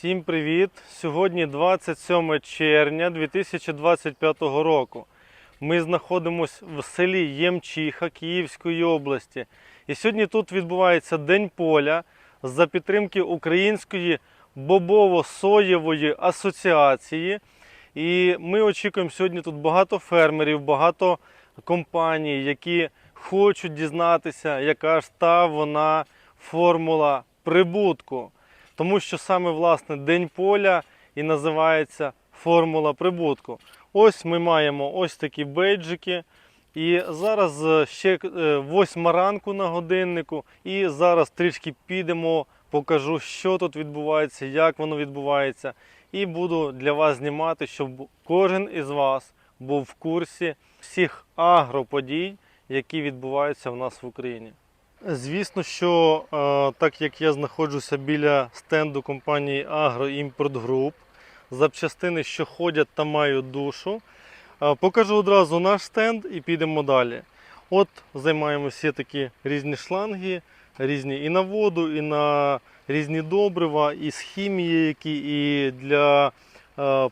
Всім привіт! Сьогодні 27 червня 2025 року. Ми знаходимося в селі Ємчиха Київської області. І сьогодні тут відбувається День поля за підтримки Української бобово-соєвої асоціації. І ми очікуємо сьогодні тут багато фермерів, багато компаній, які хочуть дізнатися, яка ж та вона формула прибутку. Тому що саме власне День поля і називається формула прибутку. Ось ми маємо ось такі бейджики. І зараз е, ще е, восьма ранку на годиннику. І зараз трішки підемо, покажу, що тут відбувається, як воно відбувається. І буду для вас знімати, щоб кожен із вас був в курсі всіх агроподій, які відбуваються в нас в Україні. Звісно, що е, так як я знаходжуся біля стенду компанії Агроімпорт Груп, запчастини, що ходять та мають душу, е, покажу одразу наш стенд і підемо далі. От займаємося такі різні шланги, різні і на воду, і на різні добрива, і з хімії, які і для е,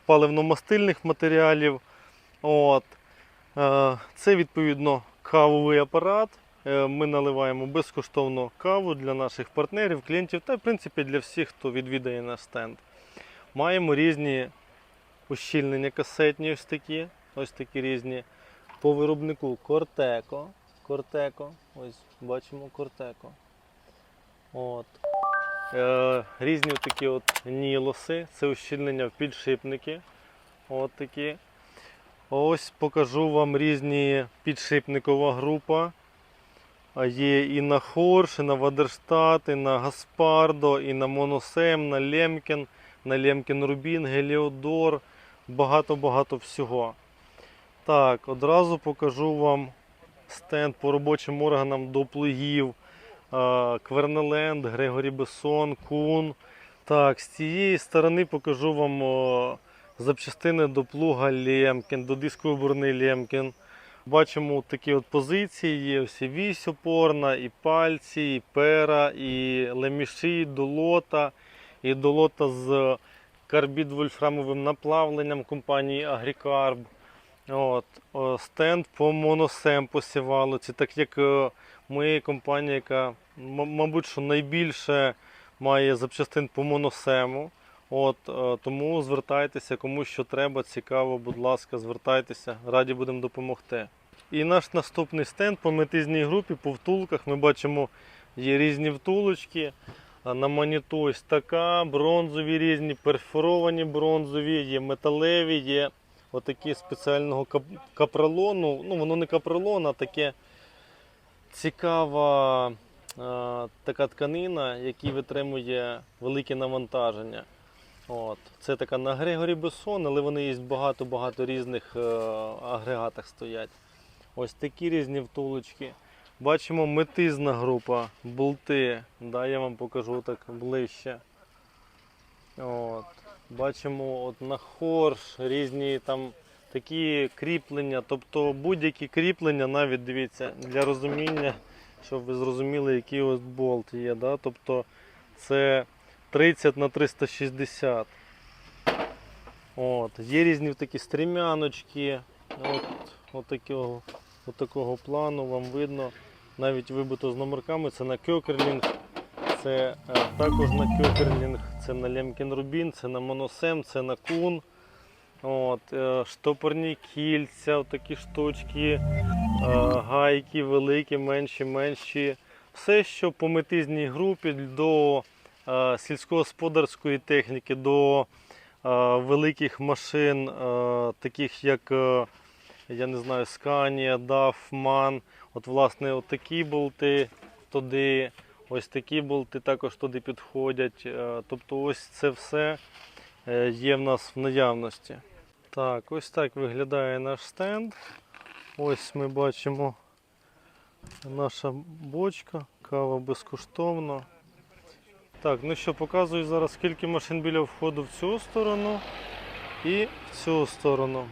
паливно-мастильних матеріалів. От. Це відповідно кавовий апарат. Е, Ми наливаємо безкоштовно каву для наших партнерів, клієнтів та, в принципі, для всіх, хто відвідає наш стенд. Маємо різні ущільнення касетні, ось такі, ось такі різні. По виробнику Кортеко. Кортеко. Ось бачимо Кортеко. От. Е, різні такі от нілоси, це ущільнення в підшипники. От такі. Ось покажу вам різні підшипникова група. Є і на Хорш, і на Вадерштат, і на Гаспардо, і на Моносем, на Лемкен, на Лемкен Рубін, Геліодор. Багато-багато всього. Так, одразу покажу вам стенд по робочим органам до плугів. Квернеленд, Грегорі Бесон, Кун. Так, з цієї сторони покажу вам запчастини до плуга Лемкен, до дискової бурни Лемкен. Бачимо такі от позиції, є ось і вісь опорна, і пальці, і пера, і леміші, і долота, і долота з карбід вольфрамовим наплавленням компанії Агрікарб. От, стенд по моносем по сівалоці, так як е, ми компанія, яка, мабуть, що найбільше має запчастин по моносему. От, е, тому звертайтеся, кому що треба, цікаво, будь ласка, звертайтеся, раді будемо допомогти. І наш наступний стенд по метизній групі по втулках. Ми бачимо, є різні втулочки. На маніту ось така, бронзові різні, перфоровані бронзові, є металеві, є отакі спеціального кап- капролону. Ну, воно не капролон, а таке цікава е, така тканина, яка витримує велике навантаження. От. Це така на Грегорі Бессон, але вони є багато-багато різних е, агрегатах стоять. Ось такі різні втулочки. Бачимо метизна група, болти. Да, я вам покажу так ближче. От. Бачимо от на хорш різні там такі кріплення, тобто будь-які кріплення, навіть дивіться, для розуміння, щоб ви зрозуміли, який ось болт є. Да? Тобто це 30 на 360. От. Є різні такі стрімяночки. От, от, такого, такого плану вам видно. Навіть вибито з номерками. Це на Кьокерлінг, це е, також на Кьокерлінг, це на Лемкен Рубін, це на Моносем, це на Кун. От, е, штопорні кільця, такі штучки, е, гайки великі, менші, менші. Все, що по метизній групі до сільськогосподарської техніки, до великих машин, таких як я не знаю, Scania, DAF, MAN. От, власне, от такі болти туди, ось такі болти також туди підходять. Е, Тобто ось це все е, є в нас в наявності. Так, ось так виглядає наш стенд. Ось ми бачимо наша бочка, кава безкоштовно. Так, ну що, показую зараз скільки машин біля входу в цю сторону і в цю сторону.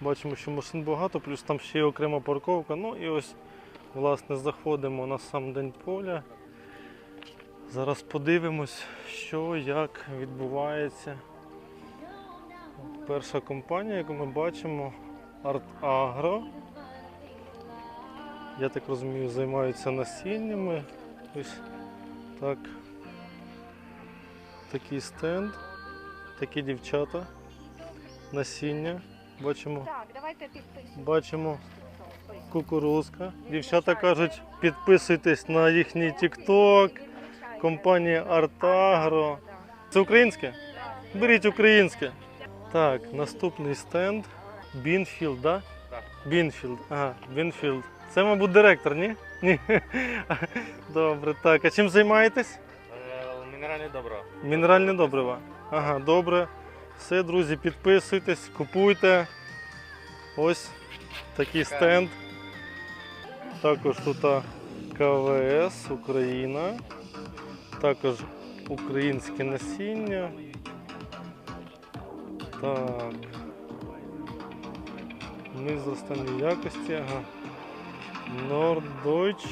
Бачимо, що машин багато, плюс там ще є окрема парковка. Ну і ось, власне, заходимо на сам день поля. Зараз подивимось, що як відбувається. Перша компанія, яку ми бачимо, Агро. Я так розумію, займаються насіннями. Ось так. Такий стенд, такі дівчата, насіння. Бачимо, Так, давайте підписуємо. бачимо кукурузка. Дівчата кажуть, підписуйтесь на їхній TikTok, компанія Артагро. Це українське? Беріть українське. Так, наступний стенд. Бінфілд, да? Бінфілд. Ага, Бінфілд. Це, мабуть, директор, ні? Ні. Добре, так. А чим займаєтесь? Е, Мінеральне добро. Мінеральне добрива. Ага, добре. Все, друзі, підписуйтесь, купуйте. Ось такий стенд. Також тут КВС Україна. Також українське насіння. Так. Ми зростанні якості. Ага. Norddeutsch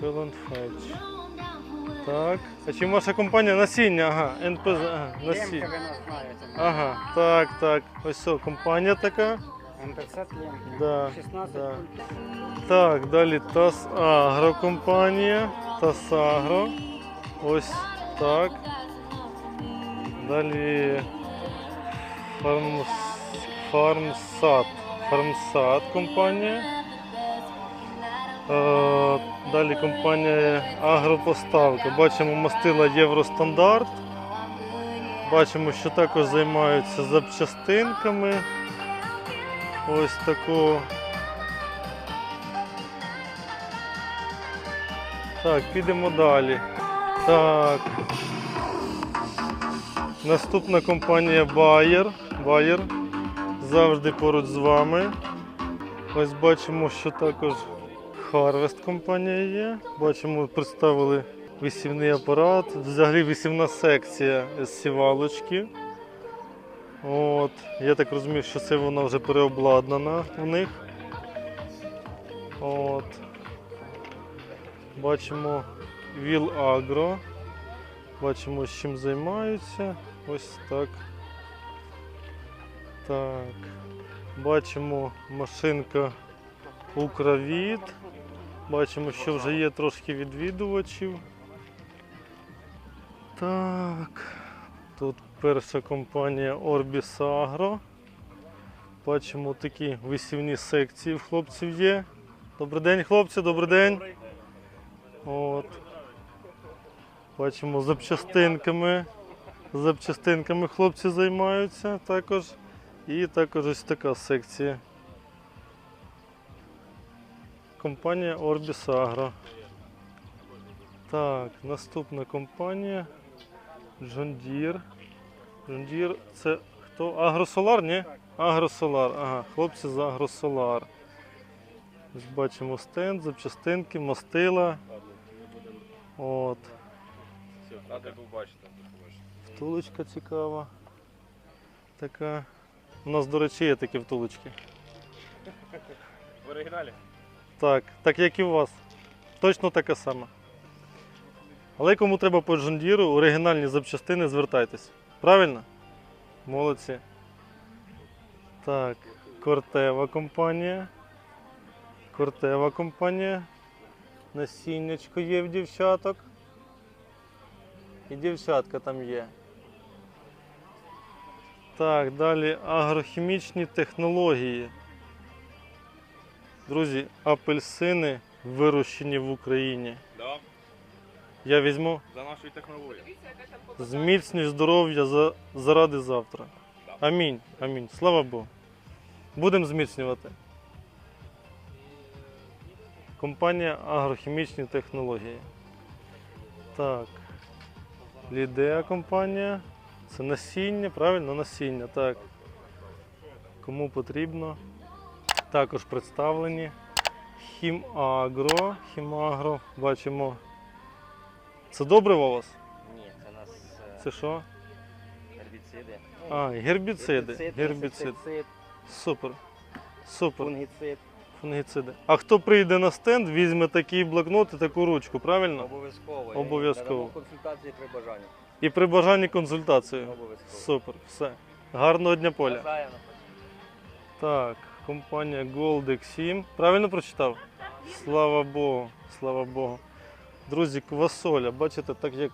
Pellenfetch. Так. А чим ваша компанія? Насіння, ага, НПЗ, ага, насіння. ви нас знаєте. Ага, так, так. Ось все, компанія така. МТЦ Лемки. Да, 16 да. культур. Так, далі ТАС Агро компанія. ТАС Агро. Ось так. Далі Фармс... Фармсад. Фармсад компанія. Е, Далі компанія Агропоставка. Бачимо мастила Євростандарт. Бачимо, що також займаються запчастинками. Ось такого. Так, підемо далі. Так. Наступна компанія Bayer. Bayer. Завжди поруч з вами. Ось бачимо, що також Harvest компанія є. Бачимо, представили висівний апарат. Взагалі висівна секція з сівалочки. От. Я так розумію, що це вона вже переобладнана у них. От. Бачимо Віл Агро. Бачимо, з чим займаються. Ось так. Так. Бачимо машинка Укравіт. Бачимо, що вже є трошки відвідувачів. Так. Тут перша компанія Orbis Agro. Бачимо такі висівні секції в хлопців є. Добрий день, хлопці, добрий день. От. Бачимо запчастинками. Запчастинками хлопці займаються також. І також ось така секція. Компанія Orbis Agro. Так, наступна компанія John Deere. John Deere це хто? Агросолар, ні? Агросолар. Ага, хлопці з Агросолар. Ось бачимо стенд, запчастинки, мастила. От. Втулочка цікава. Така. У нас, до речі, є такі втулочки. В оригіналі? Так, так як і у вас. Точно така сама. Але кому треба по Джондіру, оригінальні запчастини, звертайтесь. Правильно? Молодці. Так, Кортева компанія. Кортева компанія. Насіннячко є в дівчаток. І дівчатка там є. Так, далі агрохімічні технології. Друзі, апельсини вирощені в Україні. Да. Я візьму За нашою технологією. зміцнюй здоров'я за, заради завтра. Амінь. Амінь. Слава Богу. Будемо зміцнювати. Компанія агрохімічні технології. Так. Лідеа компанія. Це насіння, правильно? Насіння, так. Кому потрібно. Також представлені. Хімагро. Хімагро. Бачимо. Це добре у вас? Ні, це у нас е, Це що? гербіциди. А, гербіциди. Гербіцид. Супер. Супер. фунгіцид. Фунгіциди. А хто прийде на стенд, візьме такий блокнот і таку ручку, правильно? Обов'язково. Обов'язково. Консультації при бажанні. І при бажанні консультацію. Обов'язково. Супер, все. Гарного дня поля. Так, компанія Goldex 7. Правильно прочитав? Слава Богу, слава Богу. Друзі, квасоля, бачите, так як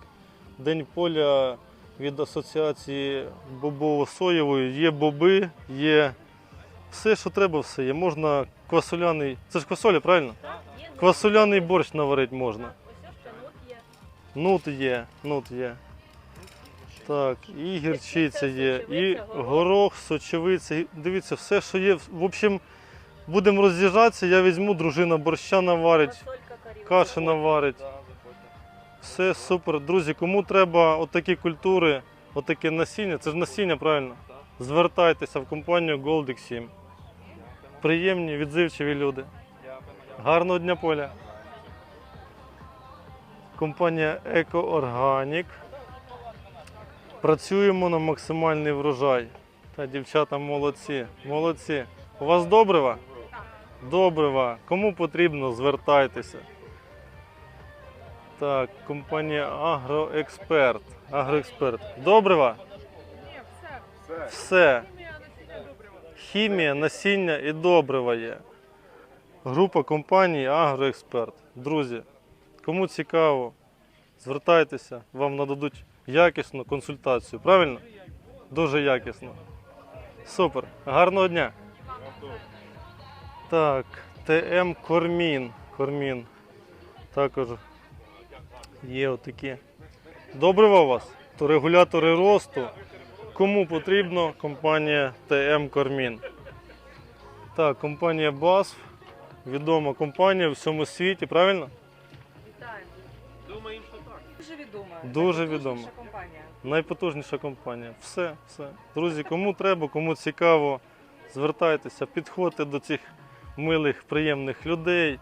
День поля від асоціації бобово-соєвої, є боби, є все, що треба, все є. Можна квасоляний. Це ж квасоля, правильно? Квасоляний борщ наварити можна. Нут є, нут є. Так, і гірчиця є, і горох, сочевиця. Дивіться, все, що є. В общем, будемо роз'їжджатися, я візьму, дружина борща наварить, каші наварить. Все супер. Друзі, кому треба отакі культури, отаке насіння, це ж насіння, правильно? Звертайтеся в компанію Goldex 7. Приємні, відзивчиві люди. Гарного дня поля. Компанія Еко-Органік. Працюємо на максимальний врожай. Та дівчата молодці. Молодці. У вас добрива? Добрива. Кому потрібно, звертайтеся. Так, компанія Агроексперт. Агроексперт. Добрива? Все. Хімія, насіння і добрива є. Група компаній Агроексперт. Друзі, кому цікаво, звертайтеся, вам нададуть якісну консультацію. Правильно? Дуже якісно. Супер. Гарного дня. Так, ТМ Кормін. Кормін. Також є отакі. Добрива у вас? То регулятори росту. Кому потрібно, компанія ТМ Кормін. Так, компанія BASF. Відома компанія в всьому світі, правильно? Дуже відома. Дуже відома. компанія. Найпотужніша компанія. Все, все. Друзі, кому треба, кому цікаво, звертайтеся, підходьте до цих милих, приємних людей.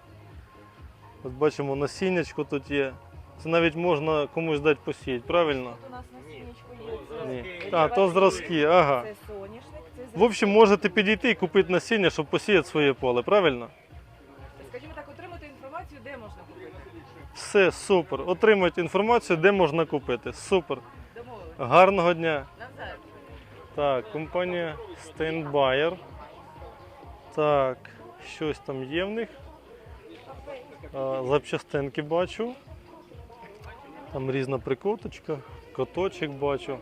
От бачимо, насіннячко тут є. Це навіть можна комусь дати посіяти, правильно? Тут у нас на стіночку є. Ні. А, то зразки, ага. це соняшник, це В общем, можете підійти і купити насіння, щоб посіяти своє поле, правильно? Все, супер. Отримуйте інформацію, де можна купити. Супер. Гарного дня. Так, компанія Steinbayer. Так, щось там є в них. А, запчастинки бачу. Там різна прикоточка, коточок бачу.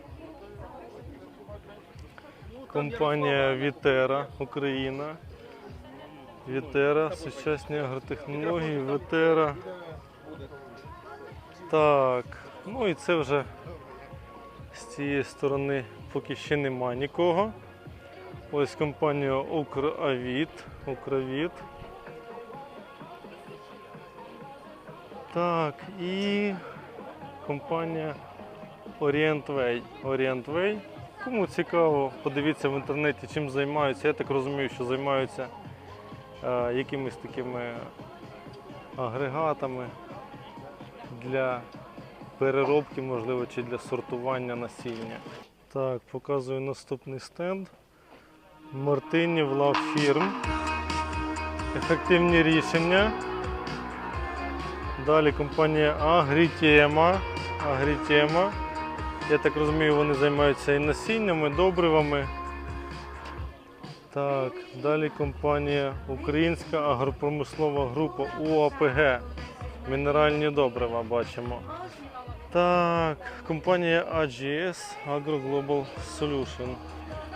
Компанія Вітера Україна. Вітера, сучасні агротехнології, Вітера. Так, ну і це вже з цієї сторони поки ще нема нікого. Ось компанія Укравіт. Укравіт. Так, і компанія Orient Way. Кому цікаво, подивіться в інтернеті, чим займаються. Я так розумію, що займаються е, якимись такими агрегатами для переробки, можливо, чи для сортування насіння. Так, показую наступний стенд. Мартинів Лав Фірм. Ефективні рішення. Далі компанія Агрітема. Агрітема. Я так розумію, вони займаються і насіннями, добривами. Так, далі компанія Українська агропромислова група УАПГ. Мінеральні добрива бачимо. Так, компанія AGS Agro Global Solution.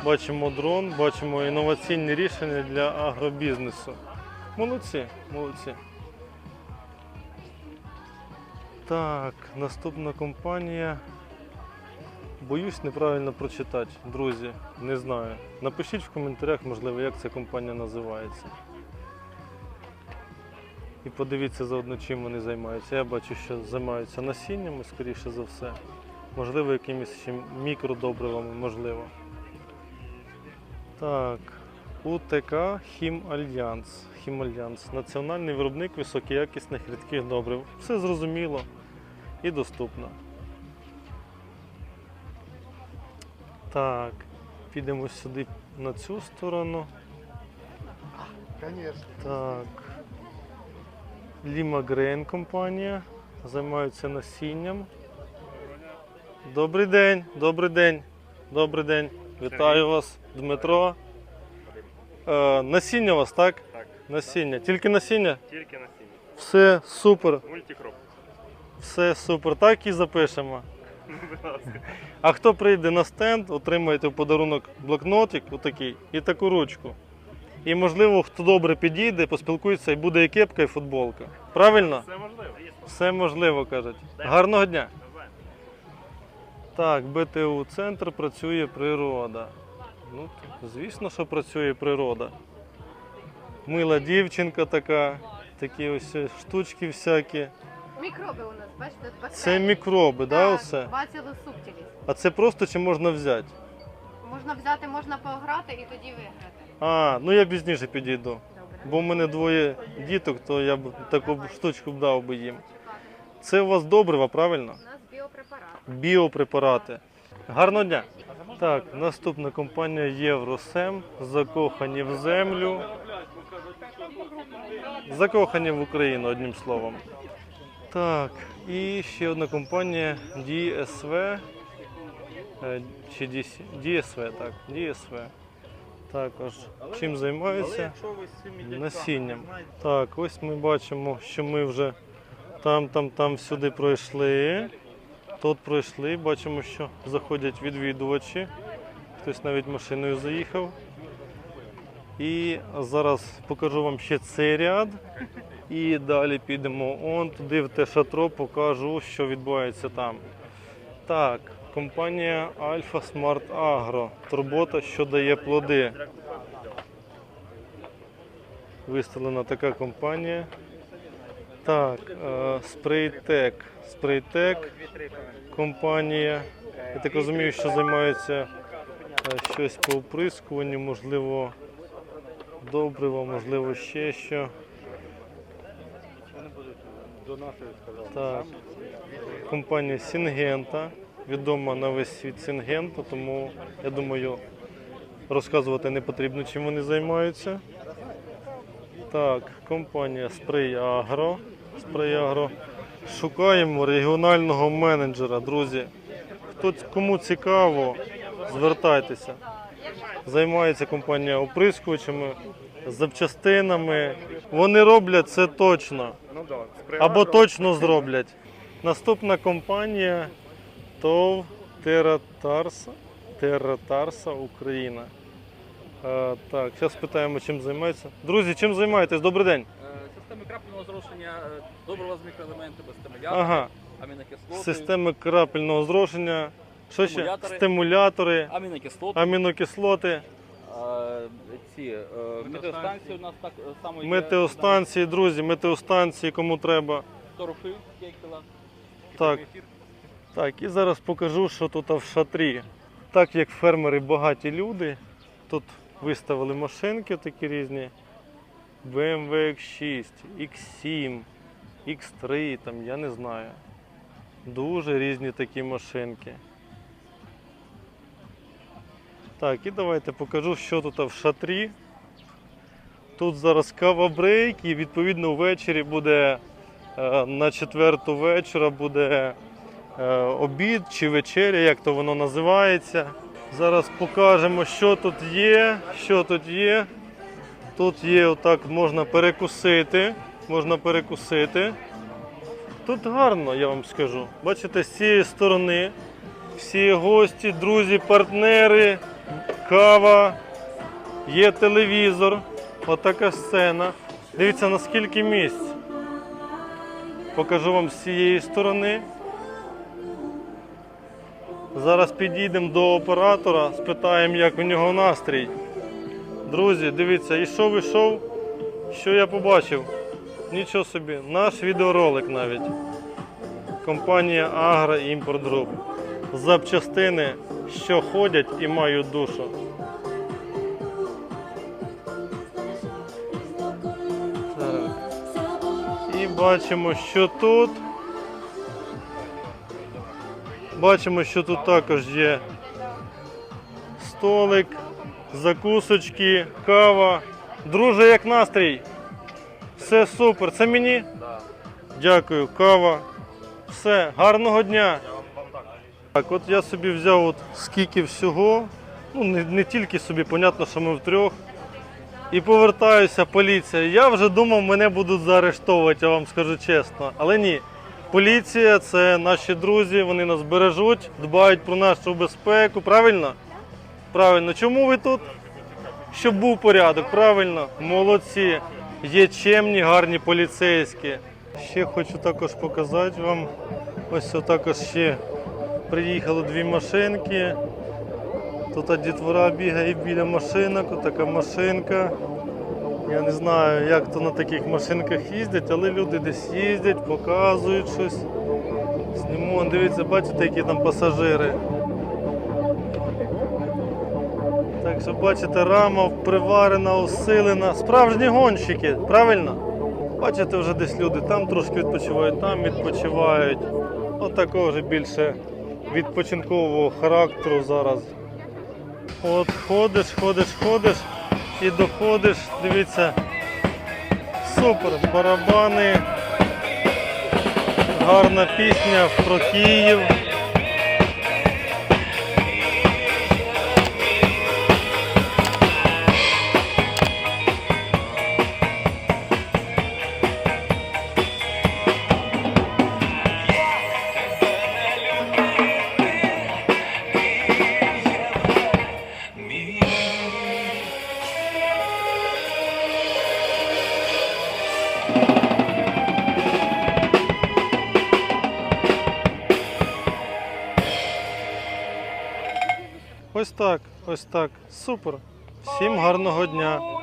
Бачимо дрон, бачимо інноваційні рішення для агробізнесу. Молодці, молодці. Так, наступна компанія. Боюсь неправильно прочитати, друзі. Не знаю. Напишіть в коментарях, можливо, як ця компанія називається. І подивіться заодно, чим вони займаються. Я бачу, що займаються насіннями, скоріше за все. Можливо, якимись ще мікродобривами, можливо. Так, УТК Хім Альянс. Хім Альянс. Національний виробник високоякісних рідких добрив. Все зрозуміло і доступно. Так, підемо сюди на цю сторону. Так. Ліма Грейн компанія. Займаються насінням. Добрий день, добрий день, добрий день. Вітаю вас, Дмитро. Е, насіння у вас, так? Так. Насіння. Тільки насіння? Тільки насіння. Все супер, Мультикроп. все супер. Так і запишемо. А хто прийде на стенд, отримаєте в подарунок блокнотик отакий і таку ручку. І можливо, хто добре підійде, поспілкується і буде і кепка, і футболка. Правильно? Все можливо. Все можливо, кажуть. Гарного дня. Так, БТУ центр працює природа. Ну, звісно, що працює природа. Мила дівчинка така, такі ось штучки всякі. Мікроби у нас, бачите, бактерії. Це мікроби, да, усе? Бацилус. А це просто чи можна взяти? Можна взяти, можна пограти і тоді виграти. А, ну я пізніше підійду. Добре. Бо в мене двоє діток, то я б таку б штучку б дав би їм. Це у вас добрива, правильно? У нас біопрепарат. Біопрепарати. Гарного дня. Так, наступна компанія Євросем. Закохані в землю. Закохані в Україну, одним словом. Так, і ще одна компанія DSV. Е, Чи? DSV, так, DSV. Також чим займаються? Насінням. Так, ось ми бачимо, що ми вже там, там, там всюди пройшли. Тут пройшли, бачимо, що заходять відвідувачі. Хтось навіть машиною заїхав. І зараз покажу вам ще цей ряд. І далі підемо он туди, в те шатро, покажу, що відбувається там. Так, компанія Alpha Smart Agro. Турбота, що дає плоди. Виставлена така компанія. Так, Spraytech. Spraytech компанія. Я так розумію, що займається е, щось по оприскуванню, можливо, добриво, можливо, ще що. Так. Компанія Сінгента. Відома на весь світ Сінгента, тому я думаю, розказувати не потрібно, чим вони займаються. Так, компанія Spray Agro. Spray Agro. Шукаємо регіонального менеджера, друзі. Хто кому цікаво, звертайтеся. Займається компанія оприскувачами, запчастинами. Вони роблять це точно. Ну. Або точно зроблять. Наступна компанія ТОВ Тератарса. Тератарса Україна. Е, так, зараз питаємо, чим займається. Друзі, чим займаєтесь? Добрий день. Е, Системи крапельного зрошення е, добрива з мікроелементами, стимулятори, Ага, амінокислоти, системи крапельного зрошення. Що ще? Стимулятори. Стимулятори, амінокислоти, амінокислоти, ці е, метеостанції у нас так само є, метеостанції, друзі, метеостанції, кому треба. торфи, кекела. Так. Так, і зараз покажу, що тут в шатрі. Так як фермери багаті люди, тут виставили машинки такі різні. BMW X6, X7, X3, там, я не знаю. Дуже різні такі машинки. Так, і давайте покажу, що тут в шатрі. Тут зараз кава-брейк і відповідно ввечері буде е, на четверту вечора буде обід чи вечеря, як то воно називається. Зараз покажемо, що тут є. Що тут є. Тут є отак, можна перекусити. Можна перекусити. Тут гарно, я вам скажу. Бачите, з цієї сторони всі гості, друзі, партнери, кава, є телевізор. Отака сцена. Дивіться, наскільки місць. Покажу вам з цієї сторони. Зараз підійдемо до оператора, спитаємо, як у нього настрій. Друзі, дивіться, ішов, ішов. Що я побачив? Нічого собі, наш відеоролик навіть. Компанія Агра Імпорт Груп. Запчастини, що ходять і мають душу. Так. І бачимо, що тут. Бачимо, що тут також є столик, закусочки, кава. Друже, як настрій? Все супер. Це мені? Дякую, кава. Все, гарного дня. Так, от я собі взяв от скільки всього. Ну, не, не тільки собі, понятно, що ми втрьох. І повертаюся, поліція. Я вже думав, мене будуть заарештовувати, я вам скажу чесно. Але ні. Поліція це наші друзі, вони нас бережуть, дбають про нашу безпеку. Правильно? Правильно. Чому ви тут? Щоб був порядок, правильно? Молодці. Є чемні, гарні поліцейські. Ще хочу також показати вам. Ось також ще приїхало дві машинки. Тут дітвора бігає біля машинок, така машинка. Я не знаю, як то на таких машинках їздять, але люди десь їздять, показують щось. Зніму, дивіться, бачите, які там пасажири. Так що бачите, рама приварена, усилена. Справжні гонщики, правильно? Бачите, вже десь люди там трошки відпочивають, там відпочивають. От такого вже більше відпочинкового характеру зараз. От ходиш, ходиш, ходиш і доходиш, дивіться, супер, барабани, гарна пісня про Київ. Ось так. Супер. Всім гарного дня.